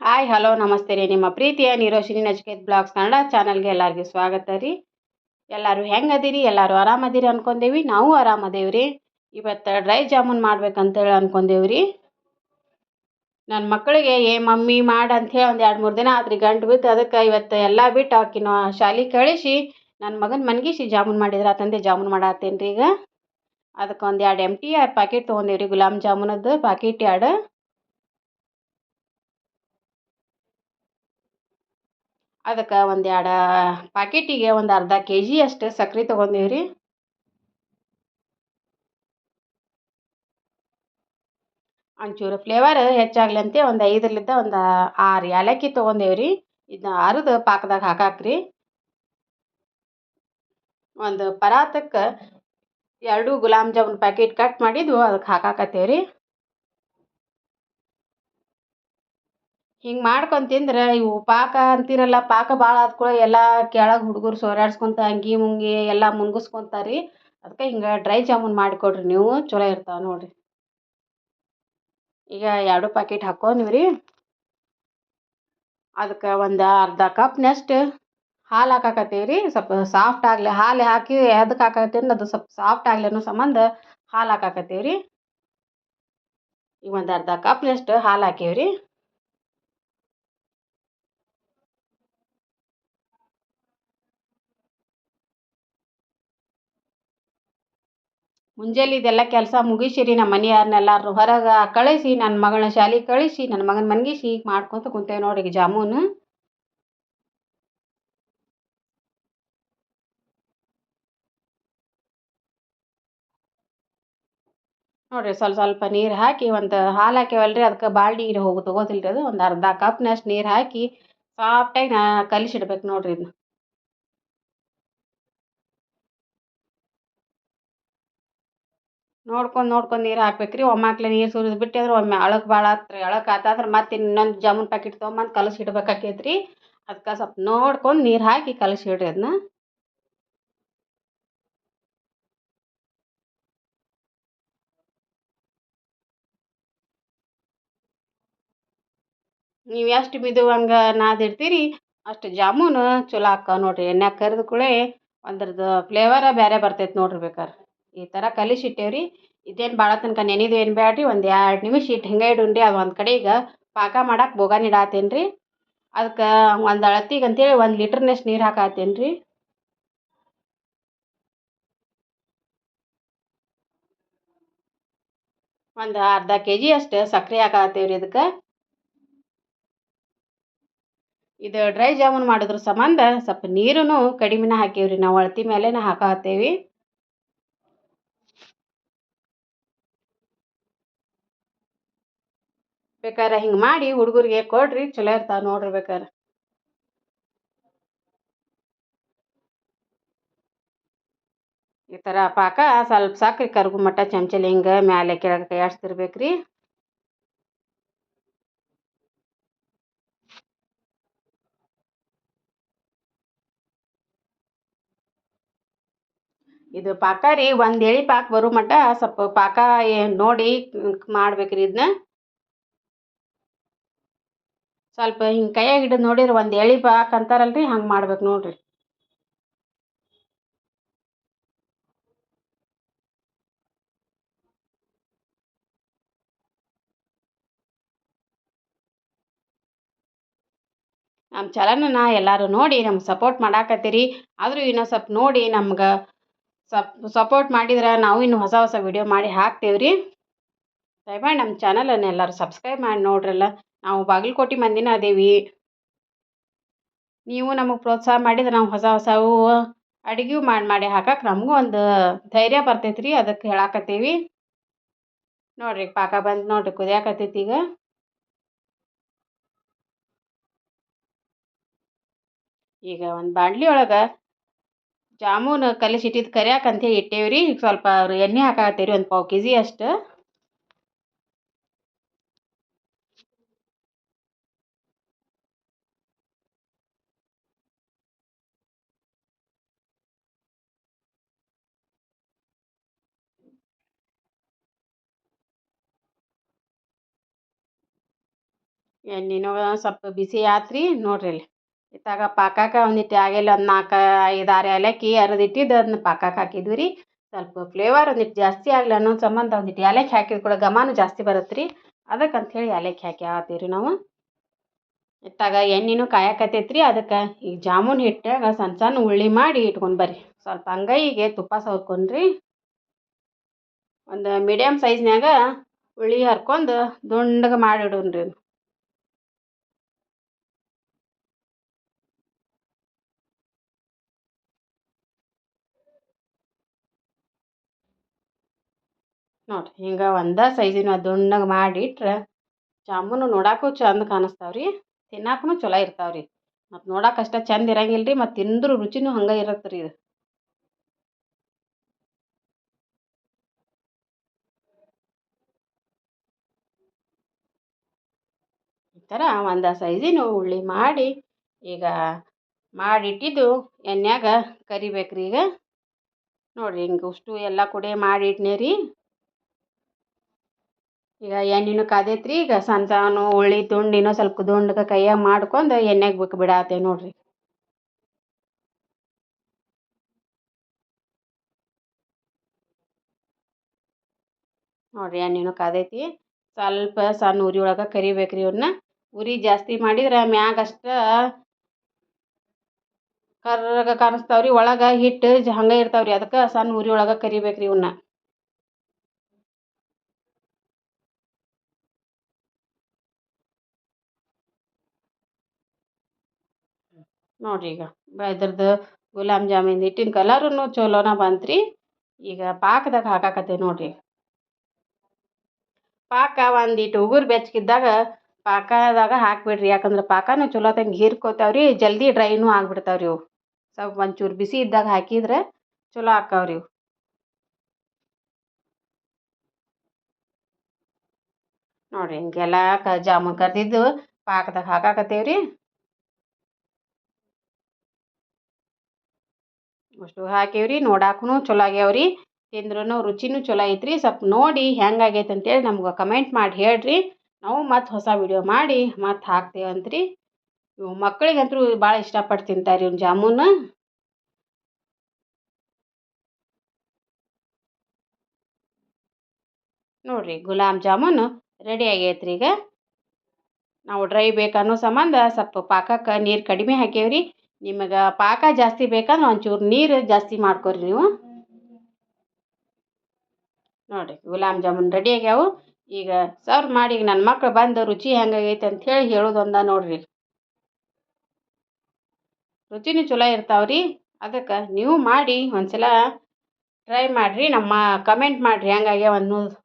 Hi hello ನಮಸ್ತೆ ರೀ. ನಿಮ್ಮ ಪ್ರೀತಿಯ ನಿರೋಶಿನಿ ನಚಿಕೇತ್ ಬ್ಲಾಗ್ಸ್ ಕನ್ನಡ ಚಾನಲ್ಗೆ ಎಲ್ಲರಿಗೂ ಸ್ವಾಗತ ರೀ. ಎಲ್ಲರೂ ಹೆಂಗದಿರಿ ಎಲ್ಲರೂ ಆರಾಮದಿರಿ ಅನ್ಕೊಂಡೇವಿ? ನಾವು ಆರಾಮದೇವಿ ರೀ. ಇವತ್ತು ಡ್ರೈ ಜಾಮೂನ್ ಮಾಡ್ಬೇಕಂತೇಳಿ ಅನ್ಕೊಂಡೇವಿ ರೀ. ನನ್ನ ಮಕ್ಕಳಿಗೆ, ಏ ಮಮ್ಮಿ, ಮಾಡು ಅಂಥೇಳಿ ಒಂದು ಎರಡು ಮೂರು ದಿನ ಆದ್ರಿ ಗಂಟು ಬಿತ್ತು ಅದಕ್ಕೆ ಇವತ್ತು ಎಲ್ಲ ಬಿಟ್ಟು ಆಕಿನ ಶಾಲಿ ಕಳಿಸಿ ನನ್ನ ಮಗನ ಮನ್ಗಿಸಿ ಜಾಮೂನ್ ಮಾಡಿದ್ರೆ ತಂದೆ ಜಾಮೂನ್ ಮಾಡತ್ತೇನೆ ರೀ ಈಗ. ಅದಕ್ಕೆ ಒಂದು ಎರಡು ಎಂ ಟಿ ಆರ್ ಪ್ಯಾಕೆಟ್ ತೊಗೊಂಡೇವಿ ರೀ ಗುಲಾಬ್ ಜಾಮೂನದ್ದು ಪ್ಯಾಕೆಟ್ ಎರಡು. ಅದಕ್ಕೆ ಒಂದು ಪಾಕೆಟಿಗೆ ಒಂದು ಅರ್ಧ ಕೆ ಜಿ ಅಷ್ಟು ಸಕ್ರೆ ತೊಗೊಂಡೀವಿ ರೀ ಒಂಚೂರು ಫ್ಲೇವರ್ ಹೆಚ್ಚಾಗ್ಲಿ ಅಂತ ಒಂದು ಐದರಲ್ಲಿದ್ದ ಒಂದು ಆರು ಏಲಕ್ಕಿ ತೊಗೊಂಡೇವಿ ರೀ ಇದನ್ನ ಅರ್ದು ಪಾಕದಾಗ ಹಾಕಾಕ್ರಿ. ಒಂದು ಪರಾತಕ್ಕೆ ಎರಡು ಗುಲಾಬ್ ಜಾಮೂನ್ ಪ್ಯಾಕೆಟ್ ಕಟ್ ಮಾಡಿದ್ವು ಅದಕ್ಕೆ ಹಾಕಾಕತ್ತೇವೆ ರೀ ಹಿಂಗೆ ಮಾಡ್ಕೊಂಡು ತಿಂದ್ರೆ ಇವು ಪಾಕ ಅಂತೀರಲ್ಲ, ಪಾಕ ಭಾಳ ಆದ ಕೂಡ ಎಲ್ಲ ಕೆಳಗೆ ಹುಡುಗರು ಸೋರಾಡ್ಸ್ಕೊಂತ ಅಂಗಿ ಮುಂಗಿ ಎಲ್ಲ ಮುನ್ಗಿಸ್ಕೊಂತಾರೆ. ರೀ ಅದಕ್ಕೆ ಹಿಂಗೆ ಡ್ರೈ ಜಾಮೂನ್ ಮಾಡಿಕೊಡ್ರಿ ನೀವು, ಚಲೋ ಇರ್ತಾವೆ ನೋಡಿರಿ. ಈಗ ಎರಡು ಪ್ಯಾಕೆಟ್ ಹಾಕ್ಕೊಂಡ್ವಿ ರೀ ಅದಕ್ಕೆ ಒಂದು ಅರ್ಧ ಕಪ್ನಷ್ಟು ಹಾಲು ಹಾಕಾಕತ್ತೀವಿ ರೀ ಸ್ವಲ್ಪ ಸಾಫ್ಟ್ ಆಗಲಿ ಹಾಲು ಹಾಕಿ ಅದಕ್ಕೆ ಹಾಕಾಕತ್ತೀವಿ ಅದು ಸ್ವಲ್ಪ ಸಾಫ್ಟ್ ಆಗಲಿ ಅನ್ನೋ ಸಂಬಂಧ ಹಾಲು ಹಾಕಾಕತ್ತೀವಿ ರೀ ಈಗ ಒಂದು ಅರ್ಧ ಕಪ್ನಷ್ಟು ಹಾಲು ಹಾಕೀವಿ ರೀ ಮುಂಜಾನೆ ಇದೆಲ್ಲ ಕೆಲಸ ಮುಗಿಸಿರಿ ನಮ್ಮ ಮನೆಯವ್ರನ್ನೆಲ್ಲರೂ ಹೊರಗೆ ಕಳಿಸಿ, ನನ್ನ ಮಗಳನ್ನ ಶಾಲೆಗೆ ಕಳಿಸಿ, ನನ್ನ ಮಗನ ಮನ್ಗಿಸಿ ಮಾಡ್ಕೊತ ಕುಂತೇವೆ ನೋಡಿ ಈಗ ಜಾಮೂನು. ನೋಡಿರಿ ಸ್ವಲ್ಪ ಸ್ವಲ್ಪ ನೀರು ಹಾಕಿ ಒಂದು ಹಾಲು ಹಾಕ್ಯವಲ್ಲ ರೀ ಅದಕ್ಕೆ ಭಾಳ ನೀರು ಹೋಗಿ ತೊಗೋತಿಲ್ರಿ ಅದು, ಒಂದು ಅರ್ಧ ಕಪ್ನಷ್ಟು ನೀರು ಹಾಕಿ ಸಾಫ್ಟಾಗಿ ನಾ ಕಲಿಸಿಡ್ಬೇಕು ನೋಡಿರಿ ಇದನ್ನ ನೋಡ್ಕೊಂಡು ನೋಡ್ಕೊಂಡು ನೀರು ಹಾಕ್ಬೇಕು ರೀ ಒಮ್ಮಾಕ್ಲೆ ನೀರು ಸುರಿದು ಬಿಟ್ಟಿದ್ರೆ ಒಮ್ಮೆ ಅಳಕ್ಕೆ ಭಾಳ ಆತ್ರಿ ಅಳಕ್ಕೆ ಆತಾದ್ರೆ ಮತ್ತೆ ಇನ್ನೊಂದು ಜಾಮೂನ್ ಪ್ಯಾಕೆಟ್ ತೊಗೊಂಬಂದು ಕಲಸಿ ಇಡ್ಬೇಕಾಕೈತೆ ರೀ ಅದಕ್ಕೆ ಸ್ವಲ್ಪ ನೋಡ್ಕೊಂಡು ನೀರು ಹಾಕಿ ಕಲಸಿ ಇಡ್ರಿ ಅದನ್ನ ನೀವು ಎಷ್ಟು ಮಿದುವಂಗೆ ನಾದಿಡ್ತೀರಿ ಅಷ್ಟು ಜಾಮೂನು ಚಲೋ ಆಕ್ಕಾವ ನೋಡಿರಿ. ಎಣ್ಣೆ ಕರಿದ ಕೂಡಲೇ ಒಂದ್ರದ್ದು ಫ್ಲೇವರ ಬೇರೆ ಬರ್ತೈತೆ ನೋಡಿರಿ ಬೇಕಾರೆ. ಈ ಥರ ಕಲಿಸಿಟ್ಟೇವ್ರಿ. ಇದೇನು ಭಾಳ ತನಕ ನೆನೆದು ಏನು ಬೇಡ್ರಿ ಒಂದು ಎರಡು ನಿಮಿಷ ಇಟ್ಟು ಹಿಂಗೆ ಇಡುನ್ರಿ, ಅದು ಒಂದು ಈಗ ಪಾಕ ಮಾಡಕ್ಕೆ ಬೋಗಾನ್ ಇಡಾತೇನೆ ರೀ ಅದಕ್ಕೆ ಒಂದು ಅಳತಿಗೆ ಅಂತೇಳಿ ಒಂದು ಲೀಟ್ರ್ನಷ್ಟು ನೀರು ಹಾಕಾತೇನೆ ರೀ ಒಂದು ಅರ್ಧ ಕೆ ಜಿ ಅಷ್ಟು ಸಕ್ಕರೆ ಹಾಕಾತೇವೆ ರೀ ಇದಕ್ಕೆ ಇದು ಡ್ರೈ ಜಾಮೂನ್ ಮಾಡಿದ್ರ ಸಂಬಂಧ ಸ್ವಲ್ಪ ನೀರೂ ಕಡಿಮೆನ ಹಾಕೇವ್ರಿ, ನಾವು ಅಳತಿ ಮೇಲೆನೇ ಹಾಕಾತೇವಿ. ಬೇಕಾದ್ರೆ ಹಿಂಗೆ ಮಾಡಿ ಹುಡುಗರಿಗೆ ಕೊಡ್ರಿ, ಚಲೋ ಇರ್ತಾವೆ ನೋಡ್ರಿ ಬೇಕಾರೆ. ಈ ಥರ ಪಾಕ ಸ್ವಲ್ಪ ಸಾಕ್ರಿ, ಕರ್ಗು ಮಟ್ಟ ಚಮಚಲಿ ಹಿಂಗೆ ಮ್ಯಾಲೆ ಕೆಳಗೆ ಕೈ ಆಡಿಸ್ತಿರ್ಬೇಕು ರೀ ಇದು ಪಾಕ ರೀ, ಒಂದು ಎಳೆ ಪಾಕ ಬರು ಮಟ್ಟ ಸ್ವಲ್ಪ ಪಾಕ ನೋಡಿ ಮಾಡ್ಬೇಕ್ರಿ ಇದನ್ನ ಸ್ವಲ್ಪ ಹಿಂಗೆ ಕೈಯಾಗ ಹಿಡಿದು ನೋಡಿರಿ ಒಂದು ಎಳೆ ಬಾಕ್ ಅಂತಾರಲ್ರಿ, ಹಂಗೆ ಮಾಡ್ಬೇಕು ನೋಡ್ರಿ. ನಮ್ಮ ಚಾನಲ್ನ ಎಲ್ಲರೂ ನೋಡಿ ನಮ್ಗೆ ಸಪೋರ್ಟ್ ಮಾಡಾಕತ್ತೀರಿ. ಆದರೂ ಇನ್ನೂ ಸ್ವಲ್ಪ ನೋಡಿ ನಮ್ಗೆ ಸಪ್ ಸಪೋರ್ಟ್ ಮಾಡಿದ್ರೆ ನಾವು ಇನ್ನು ಹೊಸ ಹೊಸ ವಿಡಿಯೋ ಮಾಡಿ ಹಾಕ್ತೇವೆ ರೀ ದಯಮಾಡಿ ನಮ್ಮ ಚಾನಲನ್ನು ಎಲ್ಲರೂ ಸಬ್ಸ್ಕ್ರೈಬ್ ಮಾಡಿ ನೋಡ್ರಲ್ಲ. ನಾವು ಬಾಗಲಕೋಟೆ ಮಂದಿನ ಅದೇವಿ. ನೀವು ನಮಗೆ ಪ್ರೋತ್ಸಾಹ ಮಾಡಿದ್ರೆ ನಾವು ಹೊಸ ಹೊಸವು ಅಡುಗೆ ಮಾಡಿ ಮಾಡಿ ಹಾಕಕ್ಕೆ ನಮಗೂ ಒಂದು ಧೈರ್ಯ ಬರ್ತೈತೆ ರೀ ಅದಕ್ಕೆ ಹೇಳಾಕತ್ತೀವಿ. ನೋಡಿರಿ ಪಾಕ ಬಂದು ನೋಡಿರಿ ಕುದಿಯಾಕತ್ತೈತಿ ಈಗ. ಈಗ ಒಂದು ಬಾಂಡ್ಲಿ ಒಳಗೆ ಜಾಮೂನ್ ಕಲಿಸಿಟ್ಟಿದ್ದು ಕರಿಯಾಕೆ ಹೇಳಿ ಇಟ್ಟೇವಿ ಈಗ ಸ್ವಲ್ಪ ಎಣ್ಣೆ ಹಾಕಾಕತ್ತೀವಿ ರೀ ಒಂದು ಪಾವು ಕೆ ಜಿ ಅಷ್ಟು. ಎಣ್ಣೆನೂ ಸ್ವಲ್ಪ ಬಿಸಿ ಆತ್ರಿ, ನೋಡ್ರಿ ಇಲ್ಲಿ. ಇತ್ತಾಗ ಪಾಕಕ್ಕೆ ಒಂದಿಟ್ಟು ಆಗಿಲ್ಲ, ಒಂದು ನಾಲ್ಕು ಐದು ಆರು ಏಲಕ್ಕಿ ಅರದಿಟ್ಟಿದ್ದು ಅದನ್ನ ಪಾಕಕ್ಕೆ ಹಾಕಿದ್ವಿ ರೀ. ಸ್ವಲ್ಪ ಫ್ಲೇವರ್ ಒಂದಿಟ್ಟು ಜಾಸ್ತಿ ಆಗಲಿ ಅನ್ನೋ ಸಂಬಂಧ ಒಂದಿಟ್ಟು ಏಲಕ್ಕಿ ಹಾಕಿದ ಕೂಡ ಘಮನೂ ಜಾಸ್ತಿ ಬರುತ್ತೆ ರೀ ಹೇಳಿ ಏಲಕ್ಕಿ ಹಾಕಿ ಹಾಕ್ತೀವಿ ರೀ ನಾವು. ಇತ್ತಾಗ ಎಣ್ಣೆನೂ ಕಾಯಕತ್ತೈತೆ ರೀ ಅದಕ್ಕೆ ಈಗ ಜಾಮೂನ್ ಹಿಟ್ಟಾಗ ಸಣ್ಣ ಸಣ್ಣ ಉಳ್ಳಿ ಮಾಡಿ ಇಟ್ಕೊಂಡು ಬರ್ರಿ. ಸ್ವಲ್ಪ ಅಂಗೈಗೆ ತುಪ್ಪ ಸವರ್ಕೊಂಡ್ರಿ ಒಂದು ಮೀಡಿಯಮ್ ಸೈಜ್ನ್ಯಾಗ ಉಳ್ಳಿ ಹರ್ಕೊಂಡು ದುಂಡಗೆ ಮಾಡಿ ನೋಡಿರಿ, ಹಿಂಗೆ ಒಂದೇ ಸೈಜಿನ ಮಾಡಿ ಮಾಡಿಟ್ರೆ ಜಾಮೂನು ನೋಡಕ್ಕೂ ಚಂದ ಕಾಣಿಸ್ತಾವ ರೀ ತಿನ್ನಕ್ಕೂ ಚಲೋ ಇರ್ತಾವೆ ರೀ ಮತ್ತು ನೋಡೋಕೆ ಅಷ್ಟೇ ಚಂದ ಇರಂಗಿಲ್ಲ ರೀ ಮತ್ತು ತಿಂದ್ರೂ ರುಚಿನೂ ಹಂಗೆ ಇರತ್ತೆ ರೀ ಇದು. ಈ ಥರ ಒಂದು ಸೈಜಿನ ಉಳ್ಳಿ ಮಾಡಿ, ಈಗ ಮಾಡಿಟ್ಟಿದ್ದು ಎಣ್ಣೆಯಾಗ ಕರಿಬೇಕು ರೀ ಈಗ. ನೋಡಿರಿ ಹಿಂಗೆ ಅಷ್ಟು ಎಲ್ಲ ಮಾಡಿ ಮಾಡಿಟ್ನೆ ರೀ ಈಗ ಎಣ್ಣೆನೂ ಕಾದೈತ್ರಿ ಈಗ ಸಣ್ಣ ಸಣ್ಣ ಉಳ್ಳಿ ತುಂಡಿನೂ ಸ್ವಲ್ಪ ದುಂಡಗೆ ಕೈಯಾಗ ಮಾಡ್ಕೊಂಡು ಎಣ್ಣೆಗೆ ಬಿಕ್ ಬಿಡಾತೆ ನೋಡ್ರಿ. ನೋಡ್ರಿ ಎಣ್ಣೆನೂ ಕಾದೈತಿ ಸ್ವಲ್ಪ ಸಣ್ಣ ಉರಿ ಒಳಗೆ ಕರಿಬೇಕು ರೀ ಇವನ್ನ ಉರಿ ಜಾಸ್ತಿ ಮಾಡಿದ್ರೆ ಮ್ಯಾಗ ಅಷ್ಟ ಕರ್ರಗೆ ಕಾಣಿಸ್ತಾವ್ರಿ. ಒಳಗೆ ಹಿಟ್ಟು ಹಂಗೆ ಇರ್ತಾವೆ ರೀ ಅದಕ್ಕೆ ಸಣ್ಣ ಉರಿ ಒಳಗೆ ಕರಿಬೇಕು ರೀ ನೋಡಿರಿ ಈಗ ಇದ್ರದ್ದು ಗುಲಾಬ್ ಜಾಮೂನ್ ಹಿಟ್ಟಿನ ಕಲರೂ ಚಲೋನ ಬಂತು ರೀ ಈಗ ಪಾಕದಾಗ ಹಾಕಾಕತ್ತೇವೆ ನೋಡಿರಿ. ಪಾಕ ಒಂದಿಟ್ಟು ಉಗುರು ಬೆಚ್ಚಗಿದ್ದಾಗ ಪಾಕದಾಗ ಹಾಕಿಬಿಡ್ರಿ. ಯಾಕಂದ್ರೆ ಪಾಕನೂ ಚಲೋ ತಂಗೆ ಹೀರ್ಕೋತಾವ್ರಿ, ಜಲ್ದಿ ಡ್ರೈನೂ ಆಗ್ಬಿಡ್ತಾವ್ರಿ ಇವು. ಸ್ವಲ್ಪ ಒಂಚೂರು ಬಿಸಿ ಇದ್ದಾಗ ಹಾಕಿದ್ರೆ ಚಲೋ ಹಾಕಾವ್ರಿ ಇವು. ನೋಡಿರಿ ಹಿಂಗೆಲ್ಲ ಕ ಜಾಮೂನ್ ಕರ್ದಿದ್ದು ಪಾಕದಾಗ ಹಾಕಾಕತ್ತೇವೆ ಅಷ್ಟು ಹಾಕೇವ್ರಿ ರೀ ನೋಡಕ್ಕೂ ಚಲೋ ಆಗ್ಯಾವ್ರಿ. ತಿಂದ್ರೂ ರುಚಿನೂ ಚಲೋ ಐತ್ರಿ. ಸ್ವಲ್ಪ ನೋಡಿ ಹೆಂಗಾಗೈತೆ ಅಂತೇಳಿ ನಮ್ಗೆ ಕಮೆಂಟ್ ಮಾಡಿ ಹೇಳ್ರಿ. ನಾವು ಮತ್ತು ಹೊಸ ವಿಡಿಯೋ ಮಾಡಿ ಮತ್ತು ಹಾಕ್ತೇವಂತ್ರಿ ಇವು ಮಕ್ಕಳಿಗಂತೂ ಭಾಳ ಇಷ್ಟಪಟ್ಟು ತಿಂತಾರೆ ಇವ್ನ ಜಾಮೂನು. ನೋಡಿರಿ ಗುಲಾಬ್ ಜಾಮೂನು ರೆಡಿ ಆಗೈತ್ರಿ ಈಗ. ನಾವು ಡ್ರೈ ಬೇಕನ್ನೋ ಸಂಬಂಧ ಸ್ವಲ್ಪ ಪಾಕಕ್ಕೆ ನೀರು ಕಡಿಮೆ ಹಾಕೇವ್ರಿ. ನಿಮಗೆ ಪಾಕ ಜಾಸ್ತಿ ಬೇಕಂದ್ರೆ ಒಂಚೂರು ನೀರು ಜಾಸ್ತಿ ಮಾಡ್ಕೊರಿ ನೀವು. ನೋಡಿರಿ ಗುಲಾಬ್ ಜಾಮೂನ್ ರೆಡಿ ಆಗ್ಯಾವು. ಈಗ ಸರ್ವ್ ಮಾಡಿ, ಈಗ ನನ್ನ ಮಕ್ಳು ಬಂದು ರುಚಿ ಹೆಂಗಾಗೈತೆ ಅಂಥೇಳಿ ಹೇಳೋದು ಒಂದ ನೋಡಿರಿ. ರುಚಿನೂ ಚಲೋ ಇರ್ತಾವ್ರಿ. ಅದಕ್ಕೆ ನೀವು ಮಾಡಿ, ಒಂದ್ಸಲ ಟ್ರೈ ಮಾಡಿರಿ, ನಮ್ಮ ಕಮೆಂಟ್ ಮಾಡಿರಿ ಹೆಂಗಾಗ್ಯಾವ ಅನ್ನೋದು.